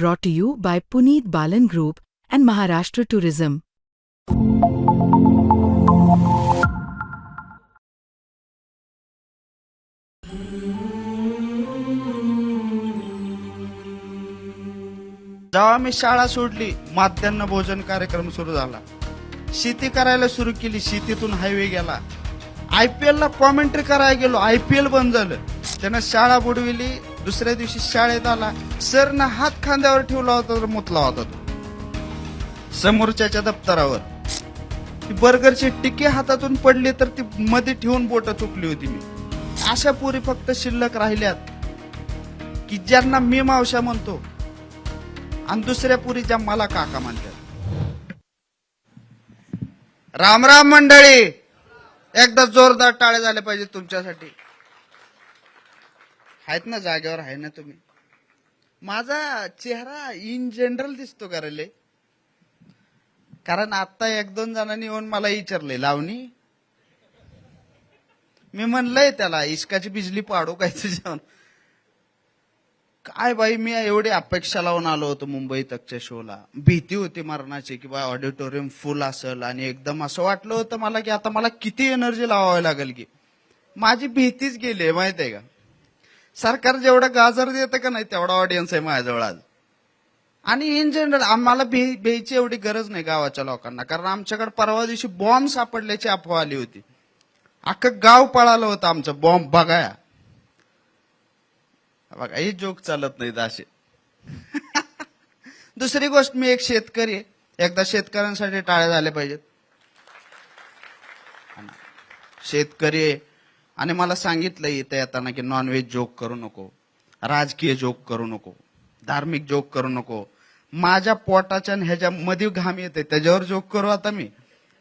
brought to you by Puneet Balan Group and Maharashtra Tourism. जेव्हा मी शाळा सोडली माध्यान्ह भोजन कार्यक्रम सुरू झाला. शेती करायला सुरू केली शेतीतून हायवे गेला. आय पी ला कॉमेंट्री करायला गेलो आय पी एल बंद झालं. त्यानं शाळा बुडविली दुसऱ्या दिवशी शाळेत आला. सरनं हात खांद्यावर ठेवला होता तर मुतला होता तो. समोरच्याच्या दप्तरावर. ती बर्गरची टिके हातातून पडली तर ती मध्ये ठेवून बोट चुकली होती मी. अशा पुरी फक्त शिल्लक राहिल्यात की ज्यांना मी मावशा म्हणतो आणि दुसऱ्या पुरीच्या मला काका म्हणतात. राम राम मंडळी एकदा जोरदार टाळे झाले पाहिजे तुमच्यासाठी. आहेत ना जागेवर आहे ना तुम्ही. माझा चेहरा इन जनरल दिसतो का रे कारण आता एक दोन जणांनी येऊन मला विचारले लावणी मी म्हणलंय त्याला इश्काची बिजली पाडू काय तुझ्या काय बाई मी एवढी अपेक्षा लावून आलो होतो मुंबई तकच्या शोला भीती होती मरणाची की बा ऑडिटोरियम फुल असेल आणि एकदम असं वाटलं होतं मला की आता मला किती एनर्जी लावावी लागेल की. माझी भीतीच गेली आहे माहीत आहे का? सरकार जेवढं गाजर देतं का नाही तेवढा ऑडियन्स आहे माझ्याजवळ आज. आणि इन जनरल आम्हाला भे भ्यायची एवढी गरज नाही गावाच्या लोकांना. कारण आमच्याकडे परवा दिवशी बॉम्ब सापडल्याची अफवा आली होती. अख्खं गाव पळालं होतं आमचं बॉम्ब बघाया बघा हे जोक चालत नाहीत असे. दुसरी गोष्ट मी एक शेतकरी आहे. एकदा शेतकऱ्यांसाठी टाळे झाले पाहिजेत. शेतकरी आहे. आणि मला सांगितलं इथं येताना की नॉनव्हेज जोक करू नको राजकीय जोक करू नको धार्मिक जोक करू नको. माझ्या पोटाच्या आणि ह्याच्या मध्ये घाम येते त्याच्यावर जोक करू आता मी.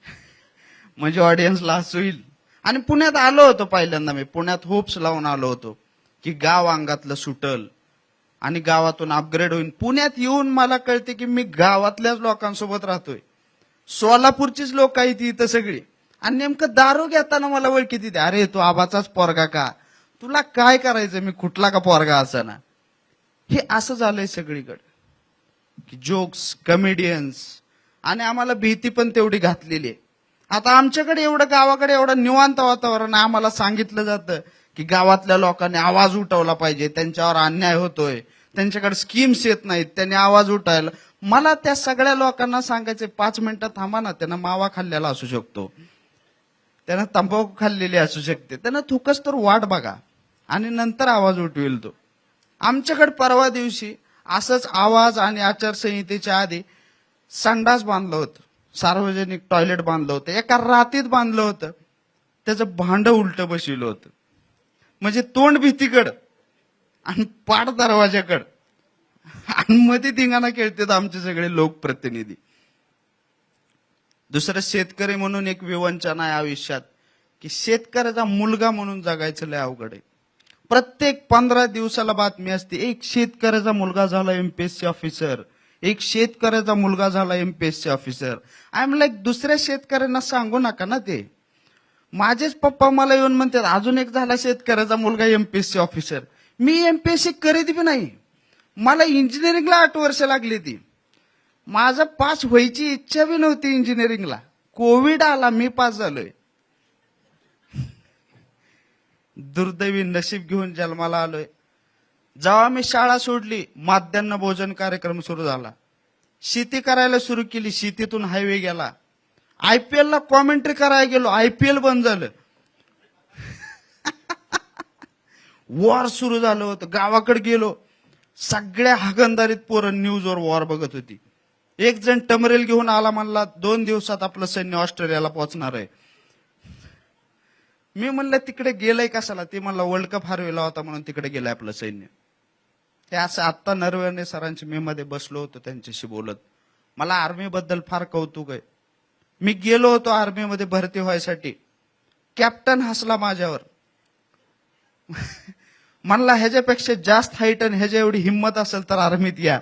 म्हणजे ऑडियन्सला हसू येईल आणि पुण्यात आलो होतो पहिल्यांदा मी. पुण्यात होप्स लावून आलो होतो की गाव अंगातलं सुटल आणि गावातून अपग्रेड होईल पुण्यात येऊन मला कळते की मी गावातल्याच लोकांसोबत राहतोय. सोलापूरचीच लोक आहेत ती इथं सगळी. आणि नेमकं दारू घेताना मला ओळखी तिथे अरे तू आबाचाच पोरगा का? तुला काय करायचं मी कुठला का पोरगा असा ना हे असं झालंय सगळीकडे. की जोक्स कमेडियन्स आणि आम्हाला भीती पण तेवढी घातलेली आहे. आता आमच्याकडे एवढं गावाकडे एवढं निवांत वातावरण आम्हाला सांगितलं जातं की गावातल्या लोकांनी आवाज उठवला पाहिजे. त्यांच्यावर अन्याय होतोय. त्यांच्याकडे स्कीम्स येत नाहीत. त्यांनी आवाज उठायला मला त्या सगळ्या लोकांना सांगायचे पाच मिनिटं थांबा ना त्यांना मावा खाल्लेला असू शकतो. त्यानं तंबाखू खाल्लेली असू शकते. त्यानं थुकस तर वाट बघा. आणि नंतर आवाज उठवेल तो. आमच्याकडे परवा दिवशी असंच आवाज आणि आचारसंहितेच्या आधी संडास बांधलं होतं. सार्वजनिक टॉयलेट बांधलं होतं. एका रातीत बांधलं होतं. त्याचं भांड उलट बसविलं होतं. म्हणजे तोंड भीतीकडं आणि पाठ दरवाजाकडं आणि मध्ये धिंगाणा खेळतात आमचे सगळे लोकप्रतिनिधी. दुसरं शेतकरी म्हणून एक विवंचन आहे आयुष्यात की शेतकऱ्याचा मुलगा म्हणून जगायचं लय अवघड आहे. प्रत्येक पंधरा दिवसाला बातमी असते एक शेतकऱ्याचा मुलगा झाला एमपीएससी ऑफिसर एक शेतकऱ्याचा मुलगा झाला MPSC officer I am like दुसऱ्या शेतकऱ्यांना सांगू नका ना ते. माझेच पप्पा मला येऊन म्हणतात अजून एक झाला शेतकऱ्याचा मुलगा एमपीएससी ऑफिसर मी एमपीएससी करीत बी नाही. मला इंजिनिअरिंगला आठ वर्ष लागली ती. माझं पास व्हायची इच्छा बी नव्हती इंजिनिअरिंगला कोविड आला मी पास झालोय. दुर्दैवी नशीब घेऊन जन्माला आलोय. जेव्हा मी शाळा सोडली माध्यान्ह भोजन कार्यक्रम सुरू झाला. शेती करायला सुरू केली शेतीतून हायवे गेला. आय पी ला कॉमेंट्री करायला गेलो आय पी एल बंद झालं. वॉर सुरू झालं होतं. गावाकडे गेलो. सगळ्या हागंदारीत पोरं न्यूजवर वॉर बघत होती. एक जण टमरेल घेऊन आला म्हणला दोन दिवसात आपलं सैन्य ऑस्ट्रेलियाला पोहोचणार आहे. मी म्हणलं तिकडे गेलंय कशाला? ते म्हणलं वर्ल्ड कप हरविला होता म्हणून तिकडे गेलंय आपलं सैन्य. ते असं आत्ता नरवणे सरांच्या मी मध्ये बसलो होतो त्यांच्याशी बोलत. मला आर्मीबद्दल फार कौतुक आहे. मी गेलो होतो आर्मीमध्ये भरती व्हायसाठी. कॅप्टन हसला माझ्यावर. म्हणला ह्याच्यापेक्षा जास्त हाईट आणि ह्याच्या एवढी हिंमत असेल तर आर्मीत या.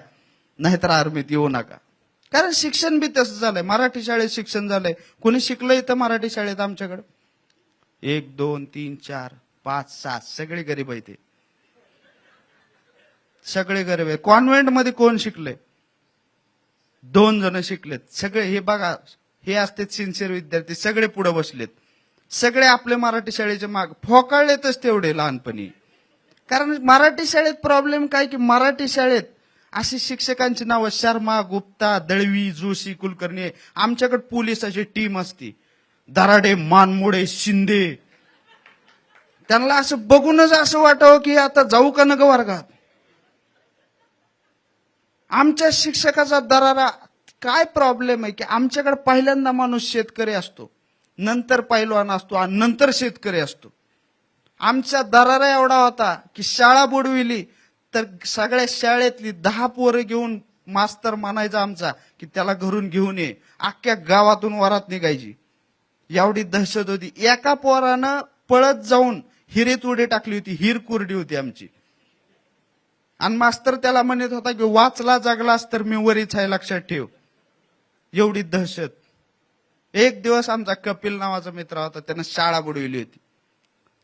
नाहीतर आर्मीत येऊ नका. कारण शिक्षण बी तसं झालंय. मराठी शाळेत शिक्षण झालंय. कोणी शिकलंय तर मराठी शाळेत आमच्याकडं? एक दोन तीन चार पाच सात. सगळे गरीब आहे ते सगळे गरीब आहे कॉन्व्हेंटमध्ये कोण शिकले दोन जण शिकलेत. सगळे हे बघा हे असते सिन्सिअर विद्यार्थी. सगळे पुढे बसलेत. सगळे आपले मराठी शाळेचे माग फोकाळलेतच तेवढे लहानपणी. कारण मराठी शाळेत प्रॉब्लेम काय की मराठी शाळेत अशी शिक्षकांची नावं शर्मा गुप्ता दळवी जोशी कुलकर्णी. आहे. आमच्याकडे पोलिसाची टीम असती. दराडे मानमोडे शिंदे. त्यांना असं बघूनच असं वाटावं की आता जाऊ का नग वर्गात? आमच्या शिक्षकाचा दरारा काय प्रॉब्लेम आहे की आमच्याकडे पहिल्यांदा माणूस शेतकरी असतो. नंतर पैलवान असतो आणि नंतर शेतकरी असतो. आमचा दरारा एवढा होता की शाळा बुडविली तर सगळ्या शाळेतली दहा पोरं घेऊन मास्तर म्हणायचा आमचा की त्याला घरून घेऊन ये. अख्ख्या गावातून वरात निघायची. एवढी दहशत होती. एका पोरानं पळत जाऊन हिरेत उडी टाकली होती. हिर कुरडी होती आमची. आणि मास्तर त्याला म्हणत होता की वाचला जगलास तर मी वरीच आहे लक्षात ठेव. एवढी दहशत. एक दिवस आमचा कपिल नावाचा मित्र होता त्यानं शाळा बुडविली होती.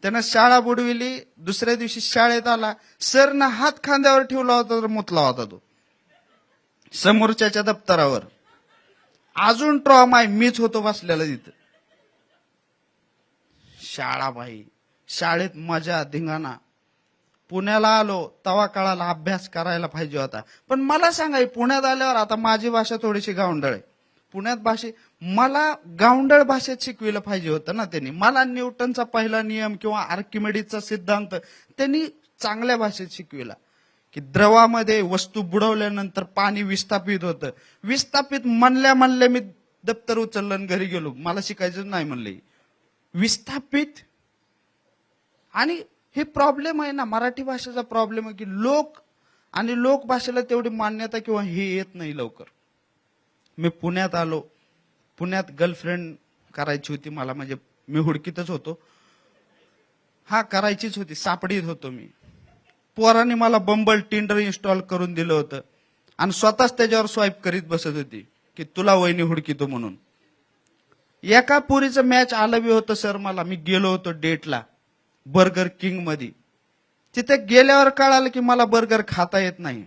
त्यानं शाळा बुडविली दुसऱ्या दिवशी शाळेत आला. सरनं हात खांद्यावर ठेवला होता तर मुतला होता तो. समोरच्याच्या दप्तरावर. अजून ट्रॉमा आहे मीच होतो बसलेला तिथं. शाळा बाई शाळेत मजा धिंगाणा. पुण्याला आलो तवा काळाला अभ्यास करायला पाहिजे होता. पण मला सांगा पुण्यात आल्यावर आता माझी भाषा थोडीशी गावंडळ आहे. पुण्यात भाषे मला गावंडळ भाषेत शिकविलं पाहिजे होतं ना त्यांनी. मला न्यूटनचा पहिला नियम किंवा आर्किमेडीचा सिद्धांत त्यांनी चांगल्या भाषेत शिकविला. की द्रवामध्ये वस्तू बुडवल्यानंतर पाणी विस्थापित होतं. विस्थापित म्हणल्या म्हणल्या मी दप्तर उचललं घरी गेलो. मला शिकायचं नाही म्हणले. विस्थापित? आणि हे प्रॉब्लेम आहे ना मराठी भाषेचा प्रॉब्लेम आहे की लोक आणि लोक भाषेला तेवढी मान्यता किंवा हे येत नाही लवकर. मी पुण्यात आलो. पुण्यात गर्लफ्रेंड करायची होती मला म्हणजे मी हुडकीतच होतो. हा करायचीच होती. सापडीत होतो मी. पोराने मला बंबल टिंडर इन्स्टॉल करून दिलं होतं. आणि स्वतःच त्याच्यावर स्वाईप करीत बसत होती की तुला वहिनी हुडकीतो म्हणून. एका पोरीचं मॅच आलं बी होतं सर मला. मी गेलो होतो डेटला बर्गर किंगमध्ये तिथे गेल्यावर कळालं की मला बर्गर खाता येत नाही.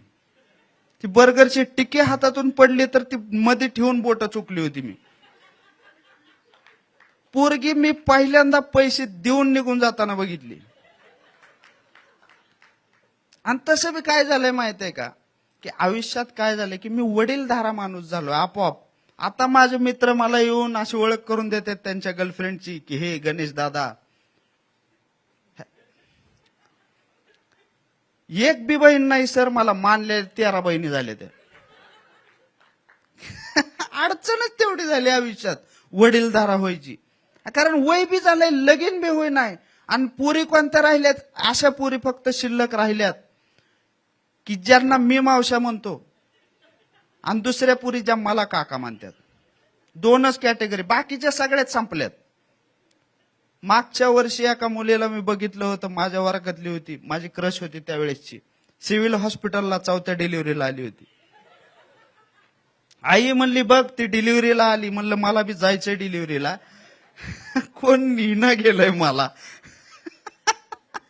ती बर्गरची टिके हातातून पडली तर ती मध्ये ठेवून बोट चुकली होती मी. पोरगी मी पहिल्यांदा पैसे देऊन निघून जाताना बघितली. आणि तसं बी काय झालंय माहीत आहे का? की आयुष्यात काय झालंय की मी वडीलधारा माणूस झालो आपोआप. आता माझे मित्र मला येऊन अशी ओळख करून देतात त्यांच्या गर्लफ्रेंडची की हे गणेश दादा एक बी बहीण नाही सर मला मानले तेरा बहिणी झाल्या त्या अडचणच तेवढी झाली आयुष्यात वडीलधारा व्हायची. कारण वय बी झालंय लगीन बी होई नाही. आणि पुरी कोणत्या राहिल्यात? अशा पुरी फक्त शिल्लक राहिल्यात. की ज्यांना मी मावशा म्हणतो आणि दुसऱ्या पुरी ज्या मला काका म्हणतात दोनच कॅटेगरी बाकीच्या सगळ्यात संपल्यात. मागच्या वर्षी एका मुलीला मी बघितलं होतं माझ्या वर्गातली होती. माझी क्रश होती त्यावेळेसची. सिव्हिल हॉस्पिटलला चौथ्या डिलिव्हरीला आली होती. आई म्हणली बघ ती डिलिव्हरीला आली. म्हणलं मला बी जायचंय डिलिव्हरीला. कोण निना गेलंय मला.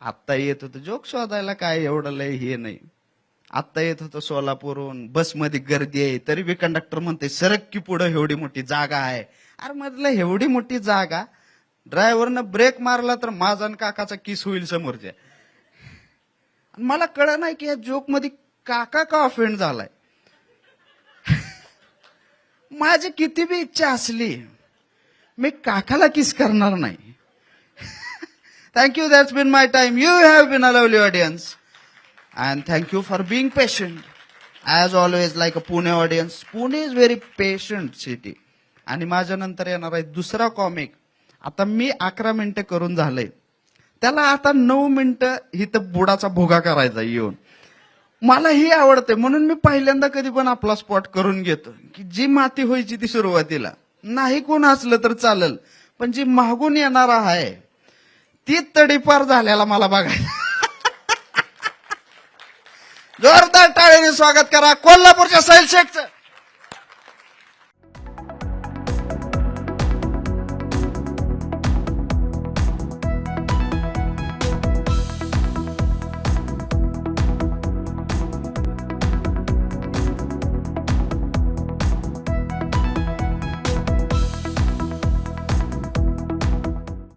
आत्ता येत होतं. जोक शोधायला काय एवढं लय हे नाही. आत्ता येत होतं सोलापूरहून. बसमध्ये गर्दी आहे. तरी बी कंडक्टर म्हणते सरक की पुढं एवढी मोठी जागा आहे. अरे मधलं एवढी मोठी जागा ड्रायव्हरनं ब्रेक मारला तर माझा आणि काकाचा किस होईल समोरच्या आणि मला कळ नाही की या जोकमध्ये काका का ऑफेंड झालाय. माझी किती बी इच्छा असली मी काकाला किस करणार नाही. Thank you that's been my time you have been a lovely audience and thank you for being patient as always like a Pune audience Pune is very patient city आणि माझ्यानंतर येणार आहे दुसरा कॉमिक आता मी अकरा मिनिटं करून झालंय त्याला आता नऊ मिनिटं इथं बुडाचा भोगा करायचा येऊन. मला ही आवडते म्हणून मी पहिल्यांदा कधी पण आपला स्पॉट करून घेतो. की जी माती व्हायची ती सुरुवातीला. नाही कोण असलं तर चालेल. पण जी मागून येणार आहे ती तडीपार झाल्याला मला बघायला जोरदार टाळेने स्वागत करा. कोल्हापूरच्या सैल शेखचं